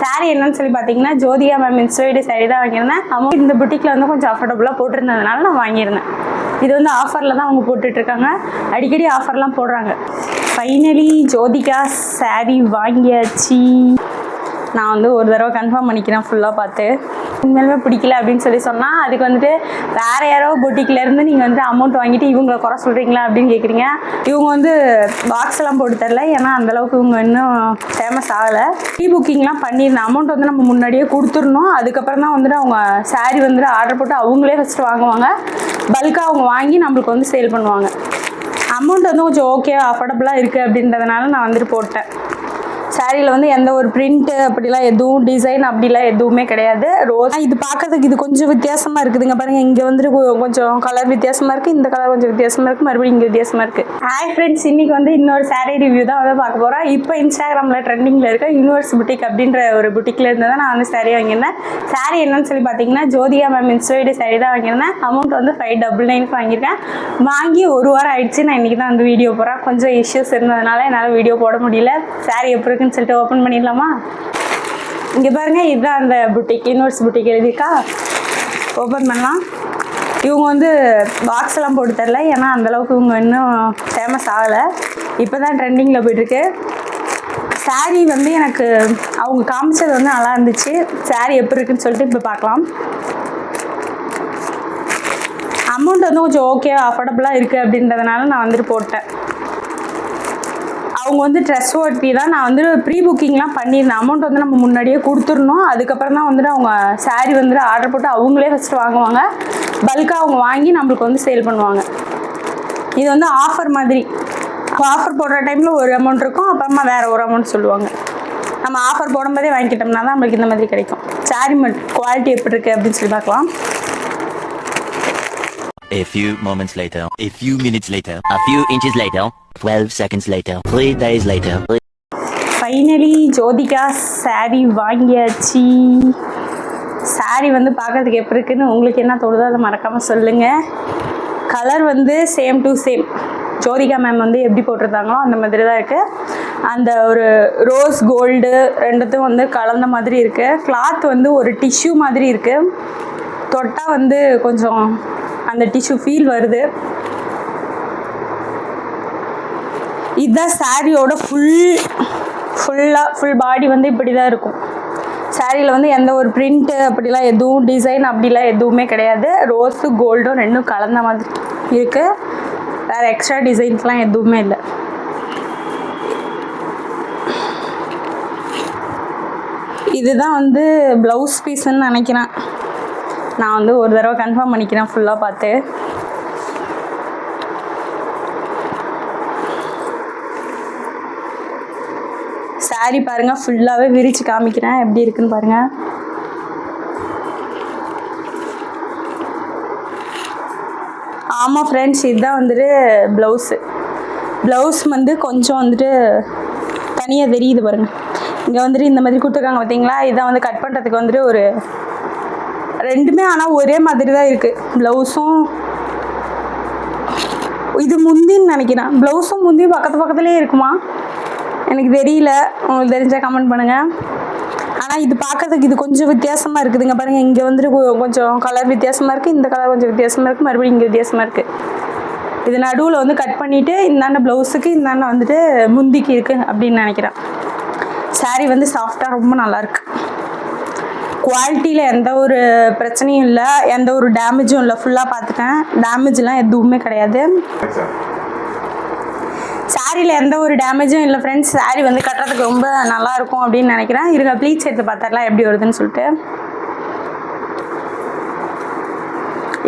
Sorry என்னன்னு சொல்லி பார்த்தீங்கன்னா ஜோதிகா மேம் இன்ஸ்டோய்டு சாரி தான் வாங்கியிருந்தேன். அமௌண்ட் இந்த புட்டிக்கில் வந்து கொஞ்சம் அஃபோர்டபுளாக போட்டிருந்ததுனால நான் வாங்கியிருந்தேன். இது வந்து ஆஃபரில் தான் அவங்க போட்டுட்ருக்காங்க. அடிக்கடி ஆஃபர்லாம் போடுறாங்க. ஃபைனலி ஜோதிகா சாரி வாங்கியாச்சு. நான் வந்து ஒரு தடவை கன்ஃபார்ம் பண்ணிக்கிறேன் ஃபுல்லாக பார்த்து. உண்மையிலுமே பிடிக்கல அப்படின்னு சொல்லி சொன்னால் அதுக்கு வந்துட்டு வேறு யாரோ பொட்டிக்கில் இருந்து நீங்கள் வந்து அமௌண்ட் வாங்கிட்டு இவங்களை குறை சொல்கிறீங்களா அப்படின்னு கேட்குறீங்க இவங்க வந்து பாக்ஸ் எல்லாம் போட்டு தரல ஏன்னா அந்தளவுக்கு இவங்க இன்னும் ஃபேமஸ் ஆகலை. ப்ரீ புக்கிங்லாம் பண்ணியிருந்தேன் அமௌண்ட் வந்து நம்ம முன்னாடியே கொடுத்துடணும். அதுக்கப்புறம் தான் வந்துட்டு அவங்க saree வந்துட்டு ஆர்டர் போட்டு அவங்களே ஃபஸ்ட்டு வாங்குவாங்க. பல்காக அவங்க வாங்கி நம்மளுக்கு வந்து சேல் பண்ணுவாங்க. அமௌண்ட் வந்து கொஞ்சம் ஓகே அஃபோர்டபுளாக இருக்குது அப்படின்றதுனால நான் வந்துட்டு போட்டேன். சாரியில் வந்து எந்த ஒரு பிரிண்ட்டு அப்படிலாம் எதுவும் டிசைன் அப்படிலாம் எதுவுமே கிடையாது. ரோஸ் இது பார்க்கறதுக்கு இது கொஞ்சம் வித்தியாசமாக இருக்குதுங்க. பாருங்கள் இங்கே வந்துட்டு கொஞ்சம் கலர் வித்தியாசமாக இருக்குது இந்த கலர் கொஞ்சம் வித்தியாசமாக இருக்குது மறுபடியும் இங்கே வித்தியாசமாக இருக்குது ஹாய் ஃப்ரெண்ட்ஸ் இன்றைக்கி வந்து இன்னொரு சாரீ ரிவ்யூ தான் வந்து பார்க்க போகிறோம் இப்போ இன்ஸ்டாகிராமில் ட்ரெண்டிங்கில் இருக்க யூனிவர்ஸ் புட்டிக் அப்படின்ற ஒரு புட்டிக்கில் இருந்து தான் நான் வந்து சாரீ வாங்கியிருந்தேன். Saree என்னன்னு சொல்லி பார்த்தீங்கன்னா ஜோதியா மேம் இன்ஸ்டோய்டு சாரீ தான் வாங்கியிருந்தேன். அமௌண்ட் வந்து ஃபைவ் டபுள் நைனுக்கு வாங்கியிருக்கேன். வாங்கி ஒரு வாரம் ஆயிடுச்சு. நான் இன்றைக்கி தான் வந்து வீடியோ போகிறேன் கொஞ்சம் இஷ்யூஸ் இருந்ததுனால என்னால் வீடியோ போட முடியல. Saree எப்படி இருக்குன்னு சொல்லிட்டு ஓப்பன் பண்ணிடலாமா? இங்கே பாருங்க இதுதான் அந்த புட்டிக் யூனிவர்ஸ் புட்டிக் எழுதியிருக்கா? ஓப்பன் பண்ணலாம். இவங்க வந்து பாக்ஸ் எல்லாம் போட்டு தரல ஏன்னா அந்தளவுக்கு இவங்க இன்னும் ஃபேமஸ் ஆகலை. இப்போ தான் ட்ரெண்டிங்கில் போயிட்டுருக்கு. சாரீ வந்து எனக்கு அவங்க காமிச்சது வந்து நல்லா இருந்துச்சு. சாரீ எப்படி இருக்குன்னு சொல்லிட்டு இப்போ பார்க்கலாம். அமௌண்ட் வந்து கொஞ்சம் ஓகே அஃபோர்டபுளாக இருக்குது அப்படின்றதுனால நான் வந்துட்டு போட்டேன். அவங்க வந்து ட்ரெஸ் ஒர்த்தி தான். நான் வந்து ப்ரீ புக்கிங்லாம் பண்ணியிருந்தேன். அமௌண்ட் வந்து நம்ம முன்னாடியே கொடுத்துடணும். அதுக்கப்புறம் தான் வந்துட்டு அவங்க saree வந்துட்டு ஆர்டர் போட்டு அவங்களே ஃபஸ்ட்டு வாங்குவாங்க. பல்காக அவங்க வாங்கி நம்மளுக்கு வந்து சேல் பண்ணுவாங்க. இது வந்து ஆஃபர் மாதிரி. ஆஃபர் போடுற டைமில் ஒரு அமௌண்ட் இருக்கும். அப்புறமா வேறு ஒரு அமௌண்ட் சொல்லுவாங்க. நம்ம ஆஃபர் போடும்போதே வாங்கிக்கிட்டோம்னா தான் நம்மளுக்கு இந்த மாதிரி கிடைக்கும். சாரி மட் குவாலிட்டி எப்படி இருக்குது அப்படின்னு சொல்லி பார்க்கலாம். A few moments later, a few minutes later, a few inches later, 12 seconds later, 3 days later. Finally Jyothika saree வாங்கியாச்சு. சாரி வந்து பார்க்கறதுக்கு எப்படி இருக்குன்னு உங்களுக்கு என்ன தோணுதோ அதை மறக்காமல் சொல்லுங்கள் கலர் வந்து same to same Jyothika ma'am வந்து எப்படி போட்டிருந்தாங்களோ அந்த மாதிரி தான் இருக்குது அந்த ஒரு ரோஸ் கோல்டு ரெண்டுத்தும் வந்து கலந்த மாதிரி இருக்குது கிளாத் வந்து ஒரு டிஷ்யூ மாதிரி இருக்குது தொட்டால் வந்து கொஞ்சம் அந்த டிஷ்யூ ஃபீல் வருது. இதுதான் சாரியோட ஃபுல் ஃபுல்லாக ஃபுல் பாடி வந்து இப்படி தான் இருக்கும். சாரியில் வந்து எந்த ஒரு பிரிண்ட்டு அப்படிலாம் எதுவும் டிசைன் அப்படிலாம் எதுவுமே கிடையாது. ரோஸு கோல்டும் ரெண்டும் கலந்த மாதிரி இருக்குது வேறு எக்ஸ்ட்ரா டிசைன்ஸ்லாம் எதுவுமே இல்லை. இதுதான் வந்து ப்ளவுஸ் பீஸுன்னு நினைக்கிறேன். நான் வந்து ஒரு தடவை கன்ஃபார்ம் பண்ணிக்கிறேன் ஃபுல்லாக பார்த்து. Saree பாருங்கள் ஃபுல்லாகவே விரித்து காமிக்கிறேன். எப்படி இருக்குன்னு பாருங்கள் ஆமாம் ஃப்ரெண்ட்ஸ் இதுதான் வந்துட்டு ப்ளவுஸு ப்ளவுஸ் வந்து கொஞ்சம் வந்துட்டு தனியாக தெரியுது பாருங்க. இங்கே வந்துட்டு இந்த மாதிரி கொடுத்துருக்காங்க பார்த்தீங்களா இதான் வந்து கட் பண்ணுறதுக்கு வந்துட்டு ஒரு ரெண்டுமே ஆனால் ஒரே மாதிரி தான் இருக்குது ப்ளவுஸும் இது முந்தின்னு நினைக்கிறேன். ப்ளவுஸும் முந்தியும் பக்கத்து பக்கத்துலேயே இருக்குமா? எனக்கு தெரியல. உங்களுக்கு தெரிஞ்சால் கமெண்ட் பண்ணுங்கள் ஆனால் இது பார்க்கறதுக்கு இது கொஞ்சம் வித்தியாசமாக இருக்குதுங்க. பாருங்கள் இங்கே வந்துட்டு கொஞ்சம் கலர் வித்தியாசமாக இருக்குது இந்த கலர் கொஞ்சம் வித்தியாசமாக இருக்குது மறுபடியும் இங்கே வித்தியாசமாக இருக்குது இது நடுவில் வந்து கட் பண்ணிவிட்டு இந்தாண்ட ப்ளவுஸுக்கு இந்தாண்ட வந்துட்டு முந்திக்கு இருக்குது அப்படின்னு நினைக்கிறேன். Saree வந்து சாஃப்டாக ரொம்ப நல்லாயிருக்கு குவாலிட்டியில் எந்த ஒரு பிரச்சனையும் இல்லை. எந்த ஒரு டேமேஜும் இல்லை. ஃபுல்லாக பார்த்துட்டேன். டேமேஜ்லாம் எதுவுமே கிடையாது. சாரியில் எந்த ஒரு டேமேஜும் இல்லை ஃப்ரெண்ட்ஸ் சாரி வந்து கட்டுறதுக்கு ரொம்ப நல்லா இருக்கும் அப்படின்னு நினைக்கிறேன். இருங்க ப்ளீச் எடுத்து பார்த்தாலாம் எப்படி வருதுன்னு சொல்லிட்டு.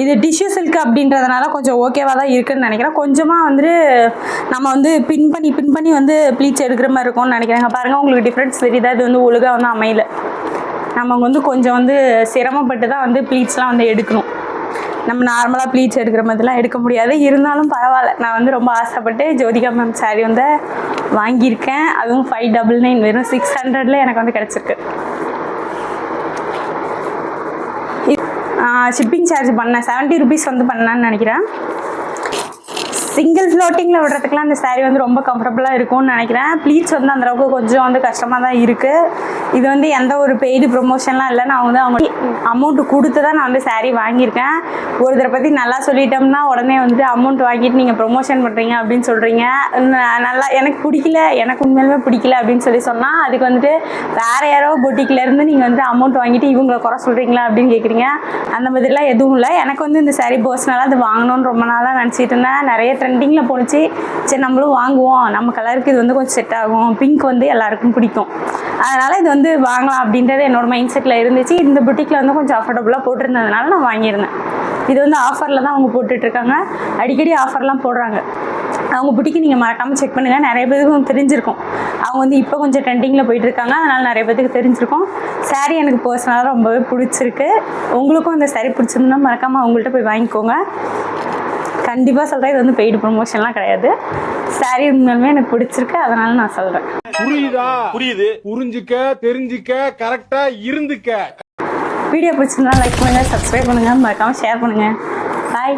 இது டிஷ்யூ சில்க் அப்படின்றதுனால கொஞ்சம் ஓகேவாக தான் இருக்குன்னு நினைக்கிறேன். கொஞ்சமாக வந்துட்டு நம்ம வந்து பின் பண்ணி பின் பண்ணி வந்து ப்ளீச் எடுக்கிற மாதிரி இருக்கும்னு நினைக்கிறாங்க பாருங்கள் உங்களுக்கு டிஃப்ரென்ஸ் தெரியுதா இது வந்து ஒழுங்காக வந்து அமையல. நம்ம வந்து கொஞ்சம் வந்து சிரமப்பட்டு தான் வந்து ப்ளீட்ஸ்லாம் வந்து எடுக்கணும். நம்ம நார்மலாக ப்ளீச் எடுக்கிற மாதிரிலாம் எடுக்க முடியாது. இருந்தாலும் பரவாயில்ல. நான் வந்து ரொம்ப ஆசைப்பட்டு ஜோதிகா மேம் saree வந்து வாங்கியிருக்கேன். அதுவும் ஃபைவ் டபுள் நைன் வெறும் சிக்ஸ் ஹண்ட்ரட்ல எனக்கு வந்து கிடச்சிருக்கு. ஷிப்பிங் சார்ஜ் பண்ணேன். செவன்ட்டி ருபீஸ் வந்து பண்ணேன்னு நினைக்கிறேன். சிங்கிள் ஃப்ளோட்டிங்கில் விடுறதுக்குலாம் அந்த சாரீ வந்து ரொம்ப கம்ஃபர்டபுளாக இருக்கும்னு நினைக்கிறேன். ப்ளீட்ஸ் வந்து அந்த அளவுக்கு கொஞ்சம் வந்து கஷ்டமாக தான் இருக்குது இது வந்து எந்த ஒரு பெய்டு ப்ரொமோஷன்லாம் இல்லை நான் வந்து அவங்க அமௌண்ட்டு கொடுத்து தான் நான் வந்து சாரீ வாங்கியிருக்கேன். ஒருத்தரை பற்றி நல்லா சொல்லிட்டோம்னா உடனே வந்து அமௌண்ட் வாங்கிட்டு நீங்கள் ப்ரொமோஷன் பண்ணுறீங்க அப்படின்னு சொல்கிறீங்க நல்லா எனக்கு பிடிக்கல எனக்கு உண்மையிலுமே பிடிக்கல அப்படின்னு சொல்லி சொன்னால் அதுக்கு வந்துட்டு வேறு யாரோ பொட்டிக்கிலேருந்து இருந்து நீங்கள் வந்து அமௌண்ட் வாங்கிட்டு இவங்களை குறை சொல்கிறீங்களா அப்படின்னு கேட்குறீங்க அந்த மாதிரிலாம் எதுவும் இல்லை. எனக்கு வந்து இந்த சாரீ பர்சனலாக அது வாங்கணும்னு ரொம்ப நாளாக நினச்சிட்டு இருந்தேன். நிறைய ட்ரெண்டிங்கில் போணுச்சு. சரி நம்மளும் வாங்குவோம். நம்ம கலருக்கு இது வந்து கொஞ்சம் செட் ஆகும். பிங்க் வந்து எல்லாருக்கும் பிடிக்கும். அதனால் இது வந்து வாங்கலாம் அப்படின்றது என்னோட மைண்ட் செட்டில் இருந்துச்சு. இந்த புட்டிக்கில் வந்து கொஞ்சம் அஃபோர்டபுளாக போட்டிருந்ததுனால நான் வாங்கியிருந்தேன். இது வந்து ஆஃபரில் தான் அவங்க போட்டுட்ருக்காங்க அடிக்கடி ஆஃபர்லாம் போடுறாங்க. அவங்க புட்டிக்கு நீங்கள் மறக்காமல் செக் பண்ணுங்கள் நிறைய பேருக்கு தெரிஞ்சிருக்கும். அவங்க வந்து இப்போ கொஞ்சம் ட்ரெண்டிங்கில் போயிட்டுருக்காங்க அதனால் நிறைய பேருக்கு தெரிஞ்சிருக்கும். saree எனக்கு பர்சனலாக ரொம்பவே பிடிச்சிருக்கு. உங்களுக்கும் இந்த saree பிடிச்சிருந்தா மறக்காமல் அவங்கள்ட்ட போய் வாங்கிக்கோங்க. கண்டிப்பாக சொல்கிறேன் இது வந்து பெய்டு ப்ரொமோஷன்லாம் கிடையாது. saree உண்மையுமே எனக்கு பிடிச்சிருக்கு அதனால நான் சொல்கிறேன் புரியுதா? புரியுது. புரிஞ்சுக்க தெரிஞ்சுக்க கரெக்டா இருந்துக்க. வீடியோ பிடிச்சிருந்தா லைக் பண்ணுங்கள் சப்ஸ்கிரைப் பண்ணுங்கள் மறக்காமல் ஷேர் பண்ணுங்கள் பாய்